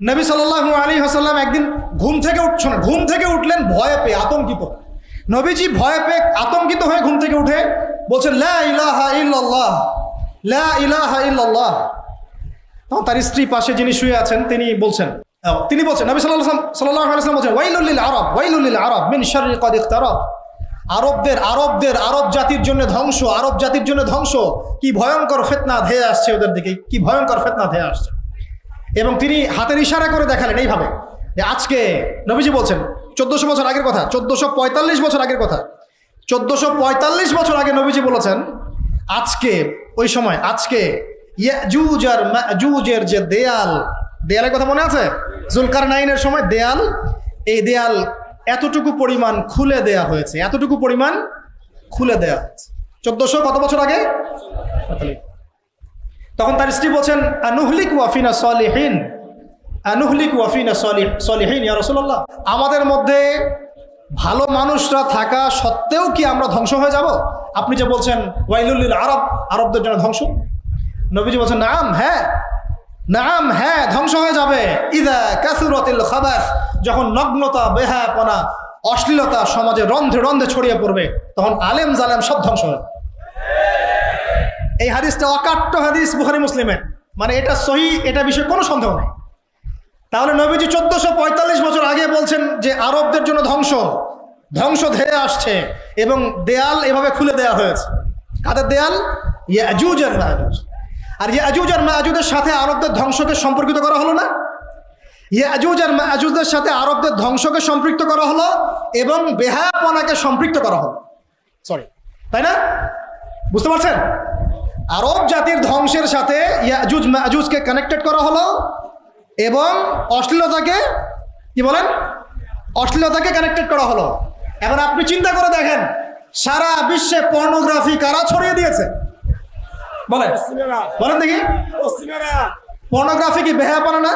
নবী সাল্লাল্লাহু আলী হাসাল্লাম একদিন ঘুম থেকে উঠছেন ঘুম থেকে উঠলেন ভয়ে পেয়ে আতঙ্কিত। নবীজি ভয়ে পেয়ে আতঙ্কিত হয়ে ঘুম থেকে উঠে বলছেন, লা তখন তার স্ত্রী পাশে যিনি শুয়ে আছেন, তিনি বলছেন তিনি বলছেন, নবী আলাইহি ওয়াসাল্লাম বলছেন, ওয়াইলুল আরব ওয়াইলুল আরব, মিন শাররি ইখতারাব। আরবদের আরবদের, আরব জাতির জন্য ধ্বংস, আরব জাতির জন্য ধ্বংস। কি ভয়ঙ্কর ফেতনা ধেয়ে আসছে ওদের দিকে, কি ভয়ঙ্কর ফেতনা ধেয়ে আসছে। এবং তিনি হাতের ইশারা করে দেখালেন এইভাবে। যে আজকে নবীজি বলছেন, চোদ্দশো বছর আগের কথা, চোদ্দশো পঁয়তাল্লিশ বছর আগের কথা। চোদ্দশো পঁয়তাল্লিশ বছর আগে নবীজি বলেছেন, আজকে, ওই সময়, আজকে ইয়াজুজ আর মাজুজের যে দেয়াল, দেয়ালের কথা মনে আছে? জুলকার নাইনের সময় দেয়াল, এই দেয়াল এতটুকু পরিমাণ খুলে দেয়া হয়েছে, এতটুকু পরিমাণ খুলে দেয়া হয়েছে। চোদ্দশো কত বছর আগে? তখন তার স্ত্রী বলছেন, আনুহলিক ওয়াফিনা সলিহীন। আনুহলিক ওয়াফিনা সলিহ সলিহীন, ইয়া রসুল্লাহ আমাদের মধ্যে ভালো মানুষরা থাকা সত্ত্বেও কি আমরা ধ্বংস হয়ে যাব? আপনি যে বলছেন ওয়াইলুল্লিল আরব, আরবদের জন্য ধ্বংস। নবীজি বলছেন, নাম হ্যাঁ। নাম হ্যাঁ ধ্বংস হয়ে যাবে। ইদা কাসুরতিল খাবাস। যখন নগ্নতা, বেহায়াপনা, অশ্লীলতা সমাজে রন্ধে রন্ধে ছড়িয়ে পড়বে, তখন আলেম জালেম সব ধ্বংস হয়ে। এই হাদিসটা অকাট্য হাদিস বুখারি মুসলিমের মানে এটা সহি, এটা বিষয়ে কোনো সন্দেহ নেই। তাহলে নবীজি চোদ্দশো পঁয়তাল্লিশ বছর আগে বলছেন যে আরবদের জন্য ধ্বংস ধ্বংস ধেয়ে আসছে এবং দেয়াল এভাবে খুলে দেয়া হয়েছে। কাদের দেয়াল? ইয়াজুজ আর মাজুজ। আর ইয়াজুজ আর মাজুজের সাথে আরবদের ধ্বংসকে সম্পর্কিত করা হলো না। ইয়াজুজ আর মাজুজদের সাথে আরবদের ধ্বংসকে সম্পৃক্ত করা হলো এবং বেহায়াপনাকে সম্পৃক্ত করা হলো। সরি তাই না? বুঝতে পারছেন? আরব জাতির ধ্বংসের সাথে ইয়াজুজ, মাজুজকে কানেক্টেড করা হলো এবং অশ্লীলতাকে, কি বলেন? অশ্লীলতাকে কানেক্টেড করা হলো। এখন আপনি চিন্তা করে দেখেন, সারা বিশ্বে পর্নোগ্রাফি কারা ছড়িয়ে দিয়েছে? বলেন। বলেন দেখি। পর্নোগ্রাফি কি বেহায়াপনা না?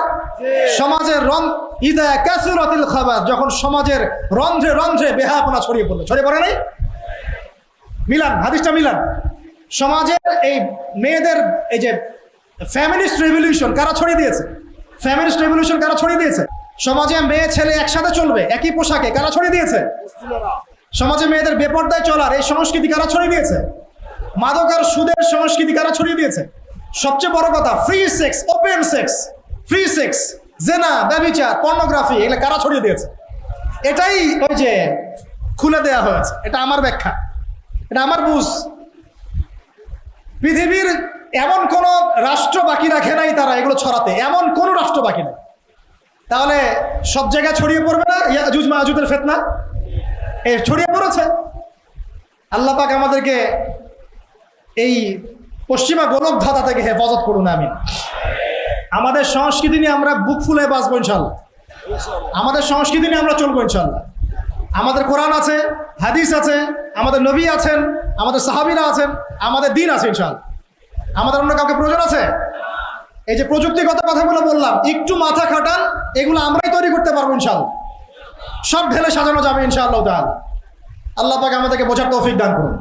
সমাজের রং, ইদা কাসুরাতিল খাবার যখন সমাজের রন্ধ্রে রন্ধ্রে বেহায়াপনা ছড়িয়ে পড়ল। ছড়িয়ে পড়ে নাই? মিলান, হাদিসটা মিলান। সমাজের এই মেয়েদের এই যে ফ্যামিলিস্ট রেভলিউশন কারা ছড়িয়ে দিয়েছে? ফ্যামিলিস্ট রেভলিউশন কারা ছড়িয়ে দিয়েছে? সমাজে মেয়ে, ছেলে একসাথে চলবে, একই পোশাকে কারা ছড়িয়ে দিয়েছে? সমাজে মেয়েদের বেপর্দায় চলার এই সংস্কৃতি কারা ছড়িয়ে দিয়েছে? মাদক আর সুদের সংস্কৃতি কারা ছড়িয়ে দিয়েছে? সবচেয়ে বড় কথা free sex open sex free sex জেনা, ব্যবিচার পর্নোগ্রাফি এগুলো কারা ছড়িয়ে দিয়েছে? এটাই ওই যে খুলে দেয়া হয়েছে, এটা আমার ব্যাখ্যা, এটা আমার বুঝ। পৃথিবীর এমন কোন রাষ্ট্র বাকি রাখে নাই তারা এগুলো ছড়াতে। এমন কোন রাষ্ট্র বাকি নেই। তাহলে সব জায়গায় ছড়িয়ে পড়বে না? ইয়াজুজ মাজুদের ফেতনা? এ ছড়িয়ে পড়েছে। আল্লাহ পাক আমাদেরকে এই পশ্চিমা গোলক ধাতা থেকে হেফাজত করুন আমি আমাদের সংস্কৃতি নিয়ে আমরা বুক ফুলে বাঁচবো ইনশাল্লাহ। আমাদের সংস্কৃতি নিয়ে আমরা চলবো ইনশাল্লাহ। আমাদের কোরআন আছে, হাদিস আছে, আমাদের নবী আছেন, আমাদের সাহাবিরা আছেন, আমাদের দিন আছে ইনশাল আমাদের অন্য কাউকে প্রয়োজন আছে? এই যে প্রযুক্তিগত কথাগুলো বললাম, একটু মাথা খাটান, এগুলো আমরাই তৈরি করতে পারব ইনশাল সব ঢেলে সাজানো যাবে ইনশাআল্লাহ তাহলে আল্লাহ পাকে আমাদেরকে বোঝার তৌফিক দান করুন।